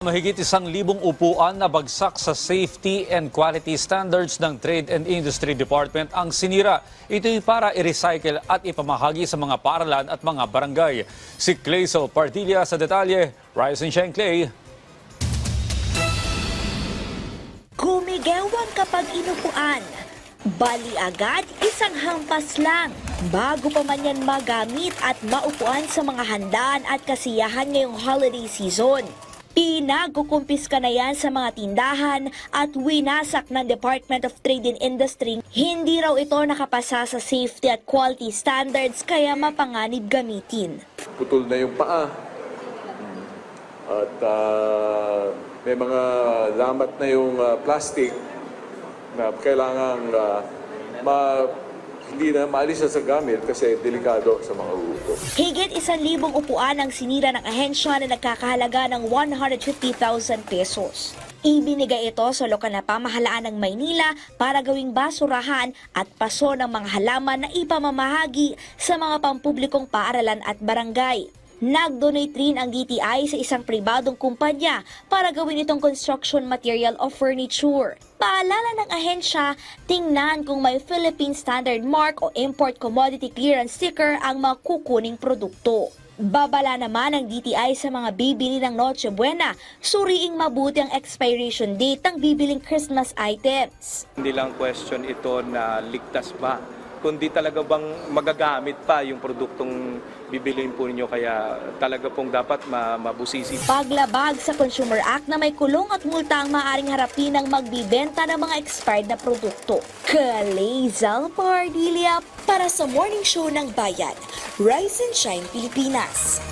Mahigit isang libong upuan na bagsak sa safety and quality standards ng Trade and Industry Department ang sinira. Ito'y para i-recycle at ipamahagi sa mga paaralan at mga barangay. Si Clayso Partilla sa detalye. Rise and Shine Clay. Gumigewang kapag inupuan. Bali agad, isang hampas lang. Bago pa man yan magamit at maupuan sa mga handaan at kasiyahan ngayong holiday season. Pinagukumpiska na yan sa mga tindahan at winasak ng Department of Trade and Industry. Hindi raw ito nakapasa sa safety at quality standards kaya mapanganib gamitin. putol na yung paa. At ah, may mga lamat na yung ah, plastic na kailangan ma, hindi na maalis na sa gamit kasi delikado sa mga upo. Higit isang libong upuan ang sinira ng ahensya na nagkakahalaga ng 150,000 pesos. Ibinigay ito sa lokal na pamahalaan ng Maynila para gawing basurahan at paso ng mga halaman na ipamamahagi sa mga pampublikong paaralan at barangay. Nag-donate rin ang DTI sa isang pribadong kumpanya para gawin itong construction material o furniture. Paalala ng ahensya, tingnan kung may Philippine Standard Mark o Import Commodity Clearance Sticker ang makukuning produkto. Babala naman ang DTI sa mga bibili ng Noche Buena, suriing mabuti ang expiration date ng bibiling Christmas items. Hindi lang question ito na ligtas ba, kundi talaga bang magagamit pa yung produktong bibiliin po ninyo kaya talaga pong dapat ma- mabusisi. Paglabag sa Consumer Act na may kulong at multa ang maaaring harapin ng magbibenta ng mga expired na produkto. Kalezal Pardilia para sa Morning Show ng Bayan. Rise and Shine Pilipinas.